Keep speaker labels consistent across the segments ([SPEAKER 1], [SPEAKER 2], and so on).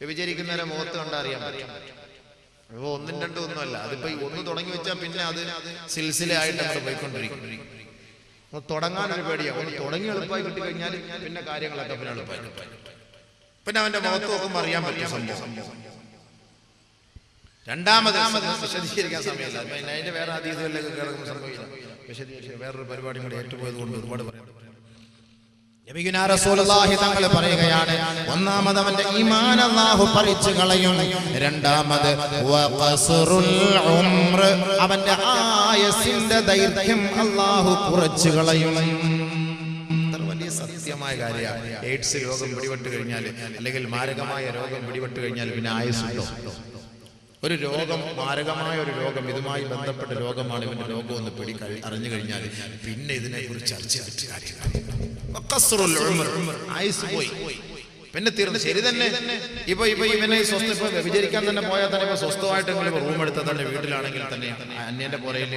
[SPEAKER 1] വ്യഭിചരിക്കുന്നവരെ മുഖത്ത് കണ്ടറിയാൻ പറ്റും. അപ്പൊ ഒന്നും രണ്ടും ഒന്നുമല്ല അതിപ്പോ ഒന്ന് തുടങ്ങി വെച്ചാൽ പിന്നെ അത് സിൽസിലായിട്ട് അവിടെ പോയിക്കൊണ്ടിരിക്കും. തുടങ്ങാൻ ഒരു പേടിയാണ് ഒന്ന് തുടങ്ങി എളുപ്പമായി കിട്ടി കഴിഞ്ഞാൽ പിന്നെ കാര്യങ്ങളൊക്കെ പിന്നെ എളുപ്പമായി പിന്നെ അവന്റെ മുഖത്ത് നോക്കുമ്പോൾ അറിയാൻ പറ്റും സംഭവം. രണ്ടാമത് വിശദീകരിക്കാൻ സമയമില്ല. അതിന്റെ വേറെ അതീതങ്ങളിലേക്ക് കിടക്കുന്ന സംഭവിക്കില്ല. വിശദീകരിച്ച് വേറൊരു പരിപാടി കൂടി ഏറ്റുപോയത് കൊണ്ട് ഒരുപാട് പറയാം.
[SPEAKER 2] തങ്ങൾ പറയുകയാണ് ഒന്നാമത് അവന്റെ ഈമാൻ അല്ലാഹു പറിച്ചു കളയും രണ്ടാമത് അവന്റെ ആയസിന്റെ ദൈർഘ്യം അല്ലാഹു കുറച്ചു കളയും.
[SPEAKER 1] വലിയ സത്യമായ കാര്യമാണ്. എയ്ഡ്സ് രോഗം പിടിപെട്ട് കഴിഞ്ഞാൽ അല്ലെങ്കിൽ മാരകമായ രോഗം പിടിപെട്ട് കഴിഞ്ഞാൽ പിന്നെ ആയുസുണ്ടോ ഒരു രോഗം മാരകമായ ഒരു രോഗം ഇതുമായി ബന്ധപ്പെട്ട രോഗമാണ് ഇവന്റെ രോഗം എന്ന് പിടി അറിഞ്ഞു കഴിഞ്ഞാൽ പിന്നെ ഇതിനെ കുറിച്ച് ചർച്ച പോയി. പിന്നെ തീർന്നു ശരി തന്നെ. ഇപ്പൊ ഇപ്പൊ ഇവനെ സ്വസ്ഥ ഇപ്പൊ വ്യഭിചരിക്കാൻ തന്നെ പോയാൽ തന്നെ ഇപ്പൊ സ്വസ്ഥമായിട്ടെങ്കിലും റൂം എടുത്താൽ തന്നെ വീട്ടിലാണെങ്കിൽ തന്നെ അന്യന്റെ പുറയിൽ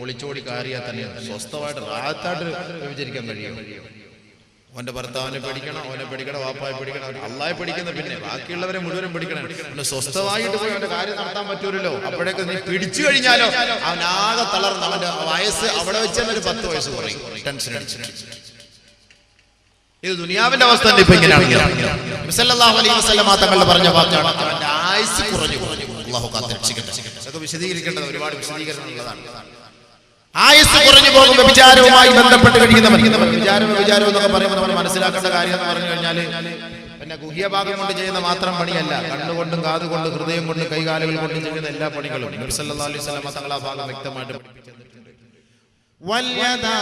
[SPEAKER 1] ഒളിച്ചോടി കയറിയാൽ തന്നെ സ്വസ്ഥമായിട്ട് റാത്തായിട്ട് വ്യഭിചരിക്കാൻ കഴിയും. അവന്റെ ഭർത്താവിനെ പഠിക്കണം ഓനെ പഠിക്കണം വാപ്പായെ പഠിക്കണം അള്ളായി പഠിക്കുന്ന പിന്നെ ബാക്കിയുള്ളവരെ മുഴുവനും പഠിക്കണം പിന്നെ സ്വസ്ഥമായിട്ട് പോയി അവന്റെ കാര്യം നടത്താൻ പറ്റൂലല്ലോ. അപ്പോഴേക്ക് നീ പിടിച്ചു കഴിഞ്ഞാലോ അവനാകെ തളർന്ന് അവന്റെ വയസ്സ് അവിടെ വെച്ച് തന്നെ ഒരു പത്ത് വയസ്സ് കുറയും. ടെൻഷൻ ഇത് ദുനിയാവിന്റെ അവസ്ഥ തന്നെ ഇപ്പൊ ഇങ്ങനെയാണ്. തങ്ങൾ പറഞ്ഞ വാക്കാണ്. അവന്റെ ആയുസ് കുറഞ്ഞു അള്ളാഹു കാത്തിരക്ഷിക്കട്ടെ. അതൊക്കെ വിശദീകരിക്കേണ്ടത് ഒരുപാട് വിശദീകരണമുള്ളതാണ്
[SPEAKER 2] ആയസ് കുറഞ്ഞു പോകും വിചാരവുമായി ബന്ധപ്പെട്ട് കഴിയുന്നവൻ. വിചാരം വിചാരവും എന്നൊക്കെ പറയുമ്പോൾ നമ്മൾ മനസ്സിലാക്കേണ്ട കാര്യം എന്ന് പറഞ്ഞു കഴിഞ്ഞാൽ
[SPEAKER 1] പിന്നെ ഗുഹ്യഭാഗം കൊണ്ട് ചെയ്യുന്ന മാത്രം പണിയല്ല. കണ്ണുകൊണ്ടും കാതുകൊണ്ട് ഹൃദയം കൊണ്ടും കൈകാലുകൾ കൊണ്ടും ചെയ്യുന്ന എല്ലാ പണികളും അലൈഹി തങ്ങൾ ഭാഗം വ്യക്തമായിട്ട് പഠിപ്പിച്ചു
[SPEAKER 2] വല്യദാനി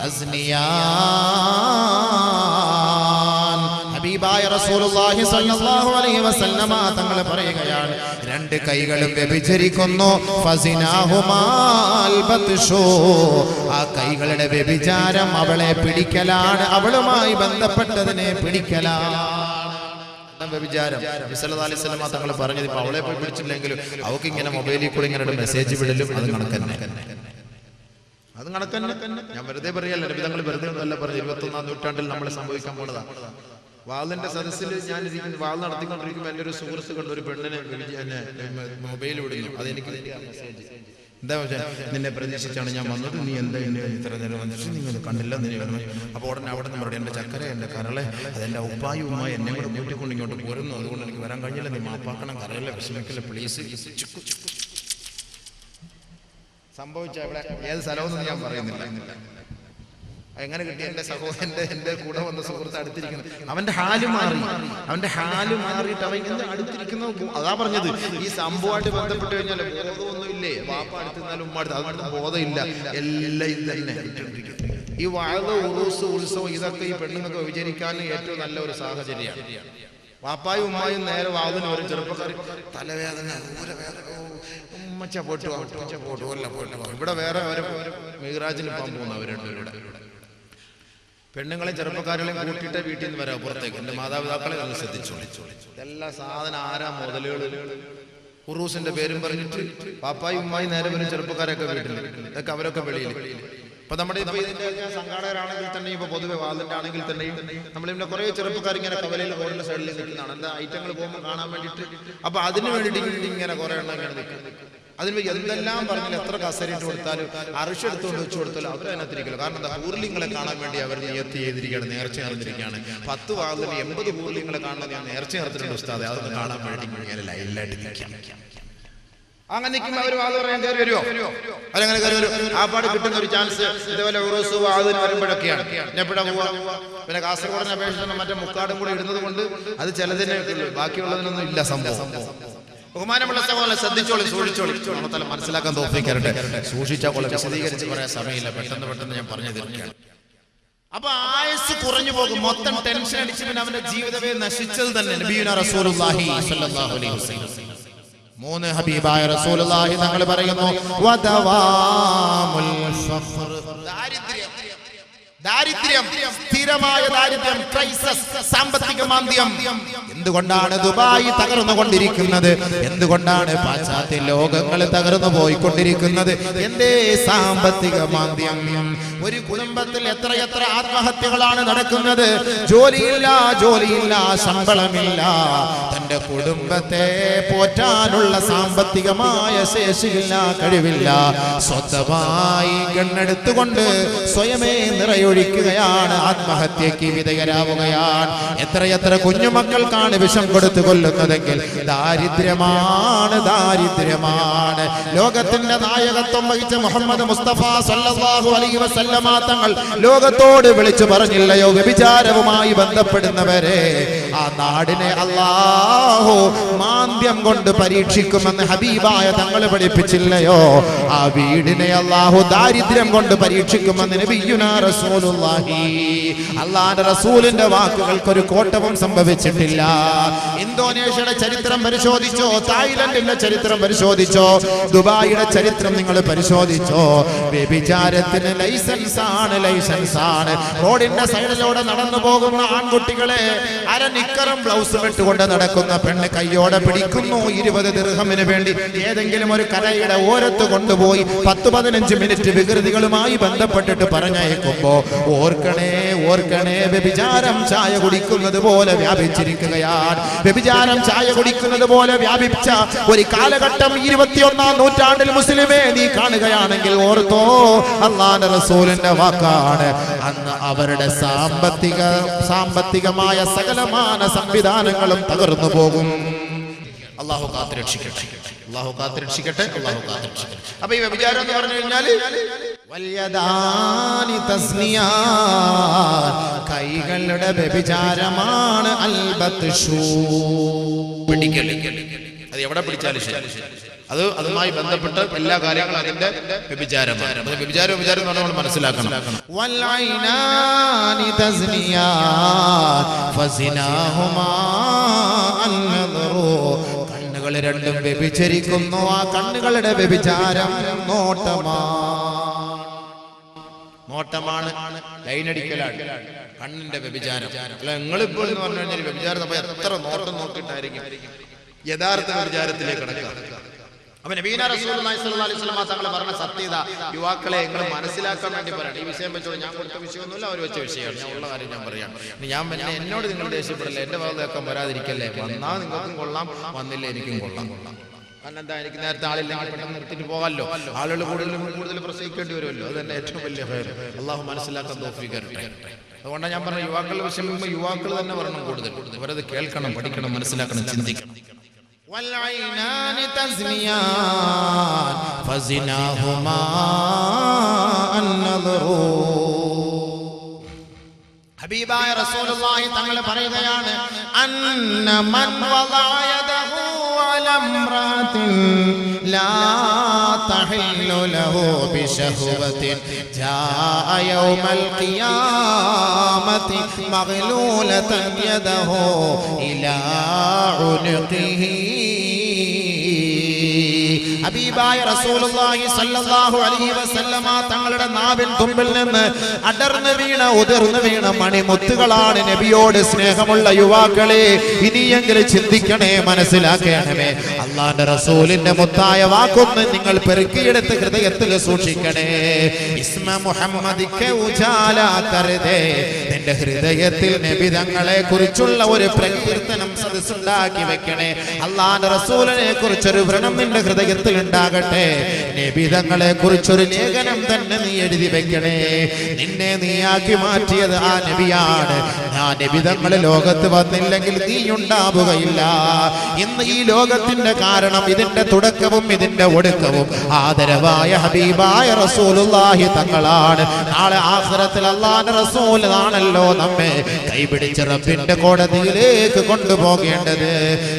[SPEAKER 2] തസ്നിയാൻ ഹബീബായ റസൂലുള്ളാഹി സ്വല്ലല്ലാഹു അലൈഹി വസല്ലമ തങ്ങൾ പറയുകയാണ് രണ്ട് കൈകളും വ്യഭിചരിക്കുന്നു. ഫസിനാഹുമാൽ ബത്ഷൂ ആ കൈകളുടെ വ്യഭിചാരം അവളെ പിടിക്കലാണ് അവളുമായി ബന്ധപ്പെട്ടതിനെ പിടിക്കലാണ്.
[SPEAKER 1] വ്യഭിചാരം? വസല്ലമ തങ്ങൾ പറഞ്ഞത് ഇപ്പൊ അവളെ പോയി പിടിച്ചില്ലെങ്കിലും അവൾക്ക് ഇങ്ങനെ മൊബൈലിൽ കൂടെ ഇങ്ങനെ ഒരു മെസ്സേജ് വിടലും അത് കണക്കന്നെ അത് കണക്കന്നെ ഞാൻ വെറുതെ പറയല്ല നബി തങ്ങൾ വെറുതെ ഒന്നല്ല പറഞ്ഞു ഇരുപത്തൊന്നാം നൂറ്റാണ്ടിൽ നമ്മൾ സംഭവിക്കാൻ പോണതാ. വാളിന്റെ സദസ്സിൽ ഞാൻ ഇരിക്കുന്നു വാൾ നടത്തിക്കൊണ്ടിരിക്കുമ്പോൾ എന്റെ ഒരു സുഹൃത്ത് കണ്ട് ഒരു പെണ്ണിനെ എന്നെ മൊബൈൽ വിടുന്നു. അതെനിക്ക് മെസ്സേജ് എന്താ പക്ഷേ നിന്നെ പ്രതീക്ഷിച്ചാണ് ഞാൻ വന്നത്. നീ എന്താ എന്നെ ഇത്ര നേരം വന്നിട്ട് നിങ്ങൾ കണ്ടില്ല നീ വരണം അപ്പോൾ ഉടനെ അവിടെ നിന്ന് പറയും എന്റെ ചക്കര എന്റെ കരളെ അതെന്റെ ഉപ്പായുമായി ഉമ്മായി എന്നെ കൂടെ കൂട്ടിക്കൊണ്ട് ഇങ്ങോട്ട് പോരുന്നു. അതുകൊണ്ട് എനിക്ക് വരാൻ കഴിഞ്ഞില്ല. നീ മാപ്പാക്കണം കരളെ വിഷമിക്കല്ലേ പ്ലീസ് സംഭവിച്ച ഇവിടെ ഏത് സ്ഥലമെന്ന് ഞാൻ പറയുന്നില്ല. എങ്ങനെ കിട്ടി എന്റെ സഹോദരന്റെ എന്റെ കൂടെ വന്ന സുഹൃത്ത് അടുത്തിരിക്കുന്നത് അവന്റെ ഹാൽ മാറി അവന്റെ ഹാൽ മാറിയിട്ട് അവൻ ഇങ്ങനെ അടുത്തിരിക്കുന്ന അതാ പറഞ്ഞത് ഈ സംഭവമായിട്ട് ബന്ധപ്പെട്ട് കഴിഞ്ഞാൽ ബോധമൊന്നുമില്ലേ വാപ്പ അടുത്തിരുന്നാലും ഉമ്മ അടുത്ത് അതുകൊണ്ട് ബോധമില്ല എല്ലാം ഇത് തന്നെ. ഈ വാഴ ഉറൂസ് ഉത്സവം ഇതൊക്കെ ഈ പെണ്ണുങ്ങൾക്ക് വിചരിക്കാനും ഏറ്റവും നല്ല ഒരു സാഹചര്യമാണ് വാപ്പായും ഉമ്മായും നേരെ വാതിന് ഒരു ചെറുപ്പക്കാർ തലവേദന ഉമ്മച്ച പോട്ടു ഉമ്മച്ച പോട്ടു ഇവിടെ വേറെ ഒരു മിഹ്റാജിന് പോകാൻ പോകുന്നവരുണ്ട് ഇവിടെ പെണ്ണുങ്ങളെ ചെറുപ്പക്കാരെയും കൂട്ടിയിട്ട് വീട്ടിൽ നിന്ന് വരാം പുറത്തേക്ക്. എന്റെ മാതാപിതാക്കളെ നല്ല ശ്രദ്ധിച്ചോളി. എല്ലാ സാധനം ആരാ മുതലുകൾ ഉറൂസിന്റെ പേരും പറഞ്ഞിട്ട് പാപ്പായി ഉമ്മായി നേരെ വരും ചെറുപ്പക്കാരൊക്കെ വീട്ടിൽ ഇതൊക്കെ അവരൊക്കെ വെളിയിൽ ഇപ്പൊ നമ്മുടെ ഇതിന്റെ സംഘാടകരാണെങ്കിൽ തന്നെ ഇപ്പൊ പൊതുവെ വാതിന്റെ ആണെങ്കിൽ തന്നെയും നമ്മളിവിടെ കുറെ ചെറുപ്പക്കാർ ഇങ്ങനെ കവലയിൽ റോഡിന്റെ സൈഡിൽ നിൽക്കുന്നതാണ്. എന്താ ഐറ്റങ്ങൾ പോകുമ്പോൾ കാണാൻ വേണ്ടിയിട്ട്. അപ്പൊ അതിനു വേണ്ടിയിട്ട് ഇങ്ങനെ കുറെ എണ്ണം ഇങ്ങനെ നിൽക്കും. അതിന് എന്തെല്ലാം പറഞ്ഞാൽ എത്ര കസരിട്ട് കൊടുത്താലും അറിഷ് എടുത്തുകൊണ്ട് വെച്ച് കൊടുത്താലും അവർ അതിനകത്തിരിക്കില്ല. കാരണം എന്താ? പൂർലിങ്ങളെ കാണാൻ വേണ്ടി അവർ നിയത്തി ചെയ്തിരിക്കുകയാണ് നേർച്ച നടന്നിരിക്കുകയാണ് പത്ത് വാതിന് എൺപത് പൂർലിങ്ങളെ കാണുന്നത് ഞാൻ നേർച്ച നടത്തിയിട്ടുണ്ട് ഉസ്താദെ. അതൊന്ന് കാണാൻ വേണ്ടി ഇങ്ങനെ ലൈനിലായിട്ട് നിൽക്കാം. അങ്ങനെ നിൽക്കുമ്പോൾ അവർ വാത് പറയാൻ കയറി വരുമോ അവരങ്ങനെ കയറി വരും ആ പാട് കിട്ടുന്ന ഒരു ചാൻസ് ഇതേപോലെ ഉറൂസ് വാതിന് വരുമ്പോഴൊക്കെയാണ്. പിന്നെ പോവാ? പിന്നെ കാസർഗോഡിനെ അപേക്ഷിച്ച് മറ്റേ മുക്കാടും കൂടെ ഇടുന്നത് കൊണ്ട് അത് ചിലതിനെ ബാക്കിയുള്ളതിനൊന്നും ഇല്ല സംഭവം. ബഹുമാനമുള്ള സഹോദരൻ ശ്രദ്ധിച്ചോളി സൂക്ഷിച്ചോളി. നമ്മളെ മനസ്സിലാക്കാൻ തോന്നിക്കരട്ടെ സൂക്ഷിച്ചാൽ കൊള്ളെ. വിശദീകരിച്ച് പറയാൻ സമയമില്ല. പെട്ടെന്ന് പെട്ടെന്ന് ഞാൻ പറഞ്ഞു തീർക്കുകയാണ്
[SPEAKER 2] അപ്പൊ ആയസ് കുറഞ്ഞു പോകും. മൊത്തം ടെൻഷൻ അടിച്ച് പിന്നെ അവന്റെ ജീവിതമേ നശിച്ചത് തന്നെ നബിയുന റസൂലുള്ളാഹി സ്വല്ലല്ലാഹു അലൈഹി വസല്ലം. മൂന്ന് ഹബീബായ റസൂലുള്ളാഹി തങ്ങൾ പറയുന്നു വദവാമുൽ ഫഖർ ദാരിദ്ര്യം. ദാരിദ്ര്യം. സ്ഥിരമായ ദാരിദ്ര്യം. ക്രൈസസ്. സാമ്പത്തിക മാന്ദ്യം. എന്തുകൊണ്ടാണ് ദുബായി ദുബായ് തകർന്നുകൊണ്ടിരിക്കുന്നത്? എന്തുകൊണ്ടാണ് പാശ്ചാത്യ ലോകങ്ങൾ തകർന്നു പോയിക്കൊണ്ടിരിക്കുന്നത് എന്തേ സാമ്പത്തിക മാന്ദ്യം?
[SPEAKER 1] ഒരു കുടുംബത്തിൽ എത്രയെത്ര ആത്മഹത്യകളാണ് നടക്കുന്നത്? ജോലിയില്ല ജോലിയില്ല ശമ്പളമില്ല. തന്റെ കുടുംബത്തെ പോറ്റാനുള്ള സാമ്പത്തികമായ ശേഷിയില്ല കഴിവില്ല. സ്വന്തമായി കണ്ണെടുത്തുകൊണ്ട് സ്വയമേ നിറയൊഴിക്കുകയാണ്. ആത്മഹത്യക്ക് വിധേയരാവുകയാണ്. എത്രയെത്ര കുഞ്ഞുമക്കൾക്കാണ് വിഷം കൊടുത്തു കൊല്ലുന്നതെങ്കിൽ ദാരിദ്ര്യമാണ് ദാരിദ്ര്യമാണ്. ലോകത്തിന്റെ നായകത്വം വഹിച്ച മുഹമ്മദ് മുസ്തഫ സല്ലല്ലാഹു അലൈഹി വസല്ലമ തങ്ങൾ ലോകത്തോട് വിളിച്ചു പറഞ്ഞില്ലയോ? വ്യഭിചാരവുമായി ബന്ധപ്പെടുന്നവരെ ആ നാടിനെ അല്ലാഹു മാന്ദ്യം കൊണ്ട് പരീക്ഷിക്കുമെന്ന് ഹബീബായ തങ്ങൾ പഠിപ്പിച്ചില്ലയോ? ആ വീടിനെ അല്ലാഹു ദാരിദ്ര്യം കൊണ്ട് പരീക്ഷിക്കുമെന്ന് റസൂലുള്ളാഹി. അള്ളാന്റെ റസൂലിന്റെ വാക്കുകൾക്ക് ഒരു കോട്ടവും സംഭവിച്ചിട്ടില്ല. ഇന്തോനേഷ്യയുടെ ചരിത്രം പരിശോധിച്ചോ തായ്ലൻഡിന്റെ ചരിത്രം പരിശോധിച്ചോ ദുബായിയുടെ ചരിത്രം നിങ്ങൾ പരിശോധിച്ചോ. വ്യഭിചാരത്തിന് ലൈസൻസ് ആണ് ലൈസൻസ് ആണ് റോഡിന്റെ സൈഡിലൂടെ നടന്നു പോകുന്ന ആൺകുട്ടികളെ അര നിക്കറും ബ്ലൗസും ഇട്ടുകൊണ്ട് നടക്കുന്ന പെണ്ണ് കയ്യോടെ പിടിക്കുന്നു. ഇരുപത് ദീർഘമിന് വേണ്ടി ഏതെങ്കിലും ഒരു കലയുടെ ഓരത്ത് കൊണ്ടുപോയി പത്ത് പതിനഞ്ച് മിനിറ്റ് വികൃതികളുമായി ബന്ധപ്പെട്ടിട്ട് പറഞ്ഞയക്കുമ്പോ ഓർക്കണേ ഓർക്കണേ വ്യഭിചാരം ചായ കുടിക്കുന്നത് പോലെ വ്യാപിച്ചിരിക്കുകയാണ്. വ്യഭിചാരം ചായ കുടിക്കുന്നത് പോലെ വ്യാപിച്ച ഒരു കാലഘട്ടം ഇരുപത്തിയൊന്നാം നൂറ്റാണ്ടിൽ മുസ്ലിമേ നീ കാണുകയാണെങ്കിൽ ഓർത്തോ അള്ളാന്റെ റസൂലിന്റെ വാക്കാണ്. അന്ന് അവരുടെ സാമ്പത്തിക സാമ്പത്തികമായ സകലമാന സംവിധാനങ്ങളും തകർന്നു പോകും. അള്ളാഹു കാത്തിരക്ഷിക്കട്ടെ. അള്ളാഹു കാത്തിരക്ഷിക്കട്ടെ അള്ളാഹു കാത്തിരക്ഷിക്കട്ടെ. അപ്പൊ ഈ വ്യഭിചാരം എന്ന് പറഞ്ഞു കഴിഞ്ഞാൽ കൈകളുടെ വ്യഭിചാരമാണ് അൽബത്ത് അത് എവിടെ പിടിച്ചാലും ശരി. അത് അതുമായി ബന്ധപ്പെട്ട് എല്ലാ കാര്യങ്ങളും അതിന്റെ വ്യഭിചാരമാണ്. വ്യഭിചാരം വ്യഭിചാരം എന്ന് നമ്മൾ മനസ്സിലാക്കണം. കണ്ണുകൾ രണ്ടും വ്യഭിചരിക്കുന്നു. ആ കണ്ണുകളുടെ വ്യഭിചാരം നോട്ടമാണ് നോട്ടമാണ് ലൈനടിക്കലാണ്. കണ്ണിന്റെ വ്യഭിചാരം. അല്ല നിങ്ങളിപ്പോൾ എന്ന് പറഞ്ഞു കഴിഞ്ഞാൽ വ്യഭിചാരം അപ്പൊ എത്ര നോട്ടം നോക്കിയിട്ടായിരിക്കും? യഥാർത്ഥ വ്യഭിചാരത്തിലേക്ക് കടക്കുക. അപ്പൊ നബീന വസല്ലം തങ്ങൾ പറഞ്ഞ സത്യത യുവാക്കളെ നിങ്ങൾ മനസ്സിലാക്കാൻ വേണ്ടി പറയണം. ഈ വിഷയം വെച്ചോ ഞാൻ കൊടുത്ത വിഷയമൊന്നുമില്ല അവർ വെച്ച വിഷയമാണ്. ഞാൻ ഉള്ള കാര്യം ഞാൻ പറയാം. ഞാൻ പിന്നെ എന്നോട് നിങ്ങൾ ദേഷ്യപ്പെടില്ല? എന്റെ ഭാഗത്തേക്കാൻ വരാതിരിക്കല്ലേ? വന്നാൽ നിങ്ങൾക്കും കൊള്ളാം വന്നില്ല എനിക്കും കൊള്ളാം കൊള്ളാം. കാരണം എന്താ എനിക്ക് നേരത്തെ ആളില്ലെങ്കിൽ പെട്ടെന്ന് നിർത്തിയിട്ട് പോകാമല്ലോ ആളുകൾ കൂടുതലും കൂടുതൽ പ്രസവിക്കേണ്ടി വരുമല്ലോ അത് തന്നെ ഏറ്റവും വലിയ ഹയർ അള്ളാഹു മനസ്സിലാക്കാൻ തോഫിക്കരട്ടെ അതുകൊണ്ടാണ് ഞാൻ പറഞ്ഞ യുവാക്കളുടെ വിഷമിക്കുമ്പോൾ യുവാക്കൾ തന്നെ പറയണം കൂടുതൽ അവരത് കേൾക്കണം പഠിക്കണം മനസ്സിലാക്കണം ചിന്തിക്കണം والعينان تزنيان فزناهما النظر ഹബീബായ റസൂലുള്ളാഹി തങ്ങൾ പറയുകയാണ് അന്ന മൻ വദഅ ولا امرأة لا تحل له بشهوة. جاء يوم القيامة مغلولة يده إلى عنقه. ഹബീബായ റസൂലുള്ളാഹി സ്വല്ലല്ലാഹു അലൈഹി വസല്ലമ തങ്ങളുടെ നാവിൻ തുമ്പിൽ നിന്ന് അടർന്നു വീണ ഉതിർന്നു വീണ മണിമുത്തുകളാണ് നബിയോട് സ്നേഹമുള്ള യുവാക്കളെ ഇനിയെങ്കിലും ചിന്തിക്കണേ മനസ്സിലാക്കണമേ. അള്ളാന്റെ റസൂലിന്റെ മുത്തായ വാക്കൊന്ന് നിങ്ങൾ പെറുക്കിയെടുത്ത് ഹൃദയത്തിൽ സൂക്ഷിക്കണേ. ഇസ്മ മുഹമ്മദിക്ക് ഉജാല കരുതേ. നിന്റെ ഹൃദയത്തിൽ നബി തങ്ങളെ കുറിച്ചുള്ള ഒരു പ്രകീർത്തനം സദസ്സുണ്ടാക്കി വെക്കണേ. അള്ളാന്റെ റസൂലിനെ കുറിച്ചൊരു വ്രണം നിന്റെ ഹൃദയത്തിൽ ഉണ്ടാകട്ടെ. നിബിതങ്ങളെ കുറിച്ചൊരു ലേഖനം തന്നെ നീ എഴുതി വെക്കണേ. നിന്നെ നീയാക്കി മാറ്റിയത് ആ നബിയാണ്. ആ നബിതങ്ങൾ ലോകത്ത് വന്നില്ലെങ്കിൽ നീ ഉണ്ടാവുകയില്ല. ഇന്ന് ഈ ലോകത്തിന്റെ കാരണം ഇതിന്റെ തുടക്കവും ഇതിന്റെ ഒടുക്കവും. ആദരവായ ഹബീബായ റസൂലുള്ളാഹി തങ്ങളാണ്. നാളെ ആഖിറത്തിൽ അള്ളാന്റെ റസൂൽ ആണല്ലോ നമ്മെ കൈപിടിച്ച് റബ്ബിന്റെ കോടതിയിലേക്ക് കൊണ്ടുപോകേണ്ടത്.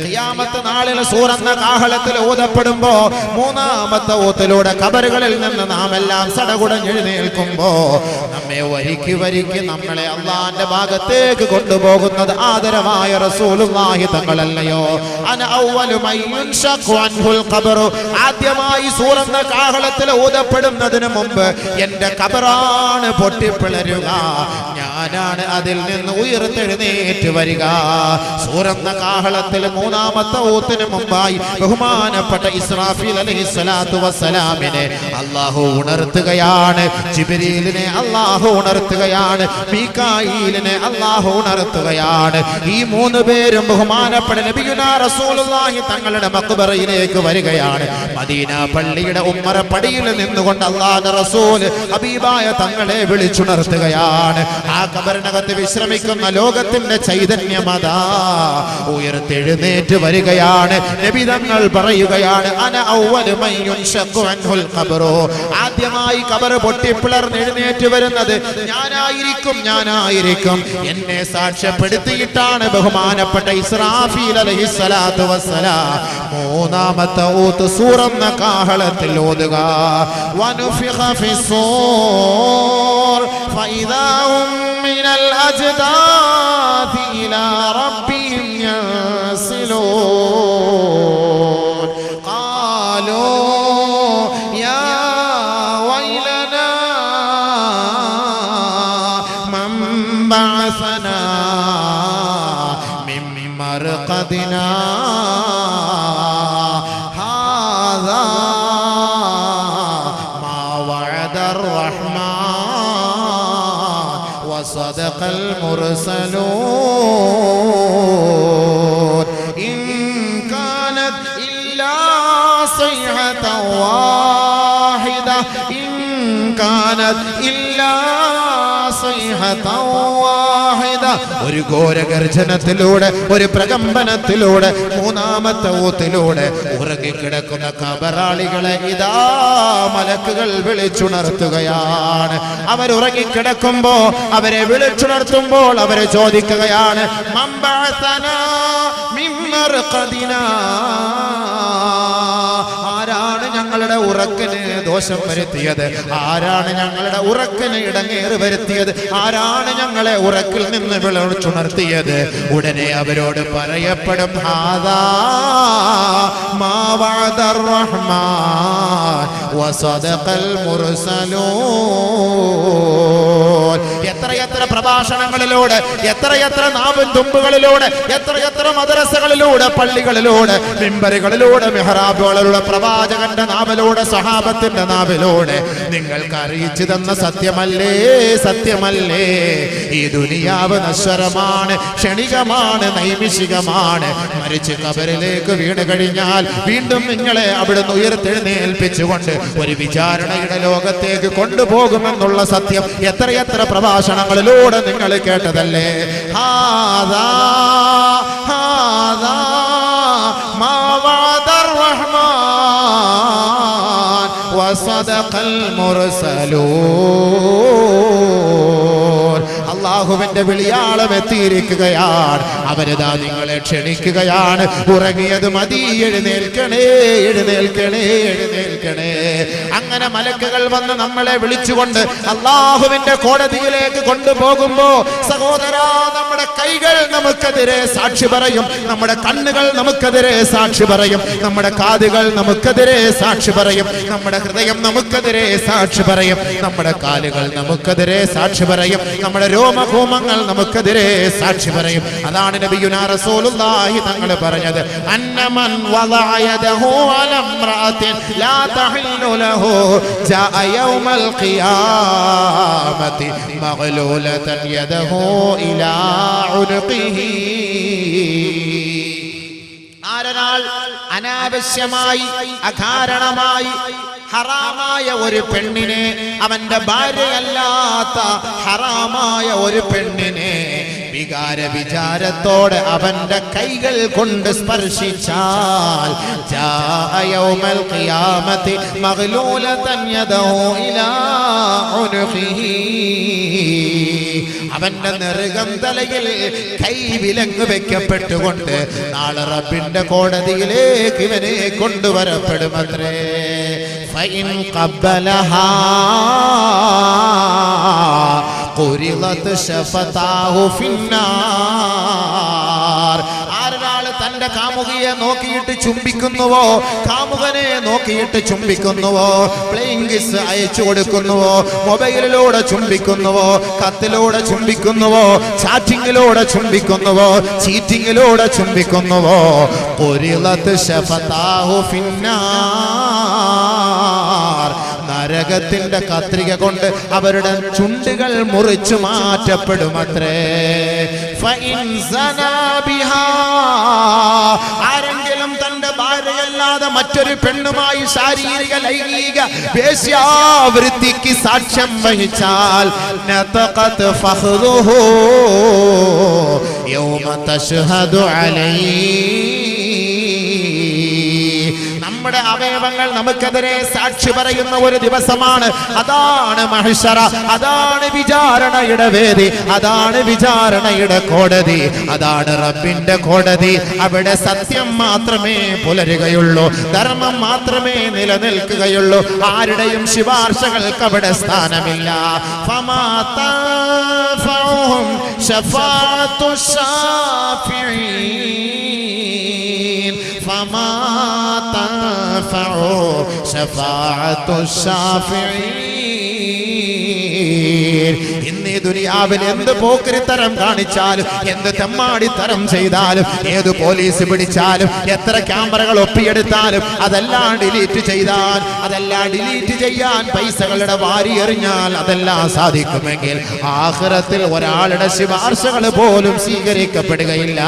[SPEAKER 1] ഖിയാമത്ത് നാളിൽ സൂറന്ന കാഹളത്തിൽ ഊതപ്പെടുമ്പോ മൂന്നാമത്തെ ഊത്തിലൂടെ കബറുകളിൽ നിന്ന് നാം എല്ലാം സടകുടഞ്ഞെഴുന്നേൽക്കുമ്പോ നമ്മെ വരിക്ക് വരിക്ക് നമ്മളെ അള്ളാന്റെ ഭാഗത്തേക്ക് കൊണ്ടുപോകുന്നത് ആദരമായ റസൂലുള്ളാഹി തങ്ങളല്ലയോ? അന അവ്വലു മൻ യുൻഷഖു അൻഹുൽ ഖബറു. ആദ്യമായി സൂറന്ന കാഹളത്തിൽ ഊതപ്പെടുന്നതിന് മുമ്പ് എന്റെ കബറാണ് പൊട്ടിപ്പിളരുക. ഞാനാണ് അതിൽ നിന്ന് ഉയർത്തെഴുന്നേറ്റ് വരിക. സൂറന്ന കാഹളത്തിൽ മൂന്നാമത്തെ ഊത്തിന് മുമ്പായി ബഹുമാനപ്പെട്ട ഇസ്രാഫിൽ അലൈഹി സ്വലാത്തു വസ്സലാമിനെ അള്ളാഹു ഉണർത്തുകയാണ്. ജിബരീലിനെ അള്ളാഹു ഉണർത്തുകയാണ്. മീക്കായിലിനെ അള്ളാഹു ഉണർത്തുകയാണ്. ഈ മൂന്ന് പേരും ബഹുമാനപ്പെട്ട നബിയുനാ റസൂലുള്ളാഹി തങ്ങളുടെ മക്ബറയിലേക്ക് വരികയാണ്. മദീന പള്ളിയുടെ ഉമ്മറ പടിയിൽ നിന്നുകൊണ്ട് അള്ളാഹ് റസൂൽ ഹബീബായ തങ്ങളെ വിളിച്ചുണർത്തുകയാണ്. ആ കബറിനകത്ത് വിശ്രമിക്കുന്ന ലോകത്തിന്റെ ചൈതന്യം ഉയർത്തെഴുന്നേറ്റ് വരികയാണ്. നബി തങ്ങൾ പറയുകയാണ് അന ആദ്യമായി കബർ പൊട്ടിപ്പിളർന്ന് എഴുന്നേറ്റ് വരുന്നത് ഞാനായിരിക്കും ഞാനായിരിക്കും. എന്നെ സാക്ഷ്യപ്പെടുത്തിയിട്ടാണ് ബഹുമാനപ്പെട്ട ഇസ്രാഫീൽ അലൈഹിസ്സലാത്തു വസ്സലാം. മൂന്നാമത്തെ ഊത്ത് സൂറന്ന കാഹളത്തിൽ ഓതുക വനുഫിഖ ഫിസ്സൂർ القبور فإذا هم من الأجداث إلى ربهم إن كانت إلا صيحة واحدة ഒരു ഘോരഗർജനത്തിലൂടെ ഒരു പ്രകമ്പനത്തിലൂടെ മൂന്നാമത്തെ ഊത്തിലൂടെ ഉറങ്ങിക്കിടക്കുന്ന കബറാളികളെ ഇതാ മലക്കുകൾ വിളിച്ചുണർത്തുകയാണ് അവരുറങ്ങിക്കിടക്കുമ്പോ അവരെ വിളിച്ചുണർത്തുമ്പോൾ അവരെ ചോദിക്കുകയാണ് മമ്പഅസനാ മിമ്മർഖദിനാ. ആരാണ് ഞങ്ങളുടെ ഉറക്കിന് ദോഷം വരുത്തിയത്? ആരാണ് ഞങ്ങളുടെ ഉറക്കിന് ഇടങ്ങേറ് വരുത്തിയത്? ആരാണ് ഞങ്ങളെ ഉറക്കിൽ നിന്ന് വിളിച്ചുണർത്തിയത് ഉടനെ അവരോട് പറയപ്പെടും ഹാദാ മാ വഅദർ റഹ്മാൻ വസദഖൽ എത്രയെത്ര പ്രഭാഷണങ്ങളിലൂടെ എത്രയെത്ര നാവും തുമ്പുകളിലൂടെ എത്രയെത്ര മദ്രസകളിലൂടെ പള്ളികളിലൂടെ മിമ്പറുകളിലൂടെ മെഹറാബുകളിലൂടെ പ്രവാചകന്റെ നാവിലൂടെ സഹാബത്തിന്റെ നാവിലൂടെ നിങ്ങൾക്ക് അറിയിച്ചു തന്ന സത്യമല്ലേ സത്യമല്ലേ? ഈ ദുനിയാവ് നശ്വരമാണ് ക്ഷണികമാണ് നൈമിഷികമാണ്. മരിച്ച് കബറിലേക്ക് വീണ് കഴിഞ്ഞാൽ വീണ്ടും നിങ്ങളെ അവിടുന്ന് ഉയർത്തെഴുന്നേൽപ്പിച്ചുകൊണ്ട് ഒരു വിചാരണയുടെ ലോകത്തേക്ക് കൊണ്ടുപോകുമെന്നുള്ള സത്യം എത്രയെത്ര പ്രഭാഷണങ്ങളിലൂടെ നിങ്ങൾ കേട്ടതല്ലേ? അള്ളാഹുവിന്റെ വിളിയാളം എത്തിയിരിക്കുകയാണ്. അവരിതാ നിങ്ങളെ ക്ഷണിക്കുകയാണ്. ഉറങ്ങിയത് മതി എഴുന്നേൽക്കണേ എഴുന്നേൽക്കണേ എഴുന്നേൽക്കണേ. അങ്ങനെ മലക്കുകൾ വന്ന് നമ്മളെ വിളിച്ചുകൊണ്ട് അള്ളാഹുവിന്റെ കോടതിയിലേക്ക് കൊണ്ടുപോകുമ്പോ സഹോദര നമ്മുടെ കൈകൾ നമുക്കെതിരെ സാക്ഷി പറയും. നമ്മുടെ കണ്ണുകൾ നമുക്കെതിരെ സാക്ഷി പറയും. നമ്മുടെ കാതുകൾ നമുക്കെതിരെ സാക്ഷി പറയും. നമ്മുടെ ഹൃദയം നമുക്കെതിരെ സാക്ഷി പറയും. നമ്മുടെ കാലുകൾ നമുക്കെതിരെ സാക്ഷി പറയും. നമ്മുടെ രോമഹോമങ്ങൾ നമുക്കെതിരെ സാക്ഷി പറയും. അതാണ് റസൂലുള്ളാഹി തങ്ങൾ പറഞ്ഞത്. അന്നമൻ യദഹു തഹില്ലു ലഹു جاء യൗമൽ القيامة مغلولة യദഹു ഇലാ عنقه. ആരൊരാൾ അനാവശ്യമായി അകാരണമായി ഹറാമായ ഒരു പെണ്ണിനെ അവന്റെ ഭാര്യയല്ലാത്ത ഹറാമായ ഒരു പെണ്ണിനെ വികാര വിചാരത്തോടെ അവന്റെ കൈകൾ കൊണ്ട് സ്പർശിച്ചാൽ അവന്റെ നെറുകം തലയിൽ കൈ വിലങ്ങ് വെക്കപ്പെട്ടുകൊണ്ട് നാളെ റബ്ബിന്റെ കോടതിയിലേക്ക് ഇവനെ കൊണ്ടുവരപ്പെടുമത്രേ. ഫൈൻ ഖബ്ബലഹാ. പൊരിളത്ത് ശഫതാഹു ഫിന്നാർ. ആരൊരാൾ തന്റെ കാമുകിയെ നോക്കിയിട്ട് ചുംബിക്കുന്നുവോ? കാമുകനെ നോക്കിയിട്ട് ചുംബിക്കുന്നുവോ? പ്ലെയിങ് കിസ് അയച്ചു കൊടുക്കുന്നുവോ? മൊബൈലിലൂടെ ചുംബിക്കുന്നുവോ? കത്തിലൂടെ ചുംബിക്കുന്നുവോ? ചാറ്റിങ്ങിലൂടെ ചുംബിക്കുന്നുവോ? ചീറ്റിങ്ങിലൂടെ ചുംബിക്കുന്നുവോ? പൊരിളത്ത് ശഫതാഹു ഫിന്നാർ. നരകത്തിന്റെ കത്രിക കൊണ്ട് അവരുടെ ചുണ്ടുകൾ മുറിച്ചു മാറ്റപ്പെടുമത്രേ ആരെങ്കിലും തന്റെ ഭാര്യയല്ലാതെ മറ്റൊരു പെണ്ണുമായി ശാരീരിക ലൈംഗിക വേശ്യാവൃത്തിക്ക് സാക്ഷ്യം വഹിച്ചാൽ യൗമ തശ്ഹദു അലൈഹി നമ്മുടെ അവയവങ്ങൾ നമുക്കെതിരെ സാക്ഷി പറയുന്ന ഒരു ദിവസമാണ്. അതാണ് മഹിഷറ. അതാണ് വിചാരണയുടെ വേദി. അതാണ് വിചാരണയുടെ കോടതി. അതാണ് റബ്ബിന്റെ കോടതി. അവിടെ സത്യം മാത്രമേ പുലരുകയുള്ളൂ. ധർമ്മം മാത്രമേ നിലനിൽക്കുകയുള്ളൂ. ആരുടെയും ശിപാർശകൾക്ക് അവിടെ സ്ഥാനമില്ല. ഫമാ تنفع شفاعة الشافعين. ഇന്ന് ഈ ദുനിയാവിൽ എന്ത് പോക്കരിത്തരം കാണിച്ചാലും എന്ത് തെമ്മാടിത്തരം ചെയ്താലും ഏത് പോലീസ് പിടിച്ചാലും എത്ര ക്യാമറകൾ ഒപ്പിയെടുത്താലും അതെല്ലാം ഡിലീറ്റ് ചെയ്താൽ അതെല്ലാം ഡിലീറ്റ് ചെയ്യാൻ പൈസകളുടെ വാരി എറിഞ്ഞാൽ അതെല്ലാം സാധിക്കുമെങ്കിൽ ആഹ്റത്തിൽ ഒരാളുടെ ശുപാർശകൾ പോലും സ്വീകരിക്കപ്പെടുകയില്ല.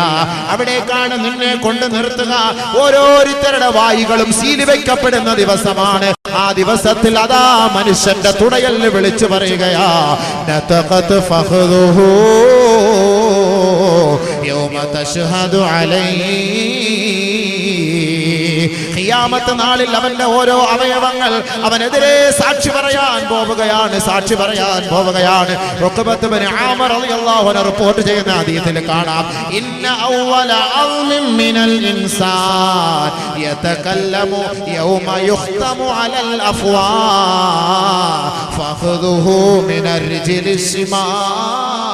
[SPEAKER 1] അവിടേക്കാണ് നിന്നെ കൊണ്ട് നിർത്തുക. ഓരോരുത്തരുടെ വായികളും സീൽ വയ്ക്കപ്പെടുന്ന ദിവസമാണ്. ആ ദിവസത്തിൽ അതാ മനുഷ്യന്റെ തുടയൽ വിളിച്ചു പറയുകയാ നതഖത് ഫഖ്ദുഹു യൗമ തശ്ഹദു അലൈഹി. ഖിയാമത്ത് നാളിൽ അവന്റെ ഓരോ അവയവങ്ങൾ അവനെതിരെ സാക്ഷി പറയാൻ പോവുകയാണ് സാക്ഷി പറയാൻ പോവുകയാണ്. ബിൻ ആമർ റളിയല്ലാഹു റിപ്പോർട്ട് ചെയ്യുന്ന ഹദീസിൽ കാണാം ഇന്ന മിനൽ ഇൻസാൻ. യതകല്ലമു യൗമ يختم അലൽ അഫ്വാ ഫഖദുഹു من الرجل الشمال.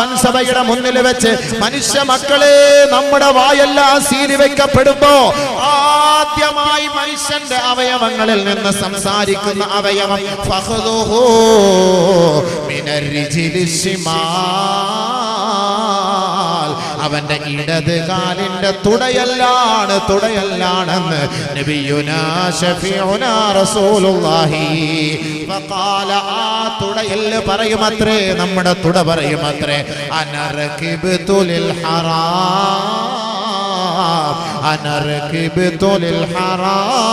[SPEAKER 1] വൻസഭയുടെ മുന്നിൽ വെച്ച് മനുഷ്യ മക്കളെ നമ്മുടെ വായെല്ലാം സീരി വെക്കപ്പെടുമ്പോ ആദ്യമായി മനുഷ്യന്റെ അവയവങ്ങളിൽ നിന്ന് സംസാരിക്കുന്ന അവയവം ഫഹദുഹു ശിമാൽ അവന്റെ ഇടത് കാലിന്റെ തുടയല്ലാണ് തുടയല്ലാണെന്ന് നബിയുനാ ഷഫീഉനാ റസൂലുള്ളാഹി. പറയുമത്രേ നമ്മുടെ തുട പറയുമത്രേ അനർകിബ്തു ലിൽ ഹറാം. അനർകിബ്തു ലിൽ ഹറാം.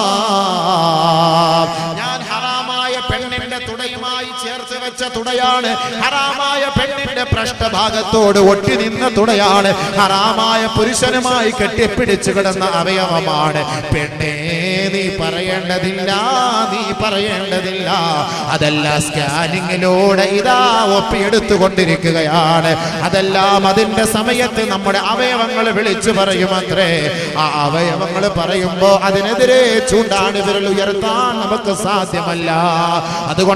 [SPEAKER 1] വെച്ച തുടയാണ്. ഹറാമായ പെണ്ണിന്റെ പൃഷ്ഠഭാഗത്തോട് ഒട്ടി നിന്ന തുടയാണ്. ഹറാമായ പുരുഷനുമായി കെട്ടിപ്പിടിച്ചു കിടന്ന അവയവമാണ്. പെണ്ണേ നീ പറയേണ്ടതില്ല നീ പറയേണ്ടതില്ല. അതല്ല സ്കാനിങ്ങിലൂടെ ഇതാ ഒപ്പിയെടുത്തുകൊണ്ടിരിക്കുകയാണ്. അതെല്ലാം അതിന്റെ സമയത്ത് നമ്മുടെ അവയവങ്ങൾ വിളിച്ചു പറയുമത്രേ ആ അവയവങ്ങൾ പറയുമ്പോ അതിനെതിരെ ചൂണ്ടാണ് വിരൽ ഉയർത്താൻ നമുക്ക് സാധ്യമല്ല. അതുകൊണ്ട്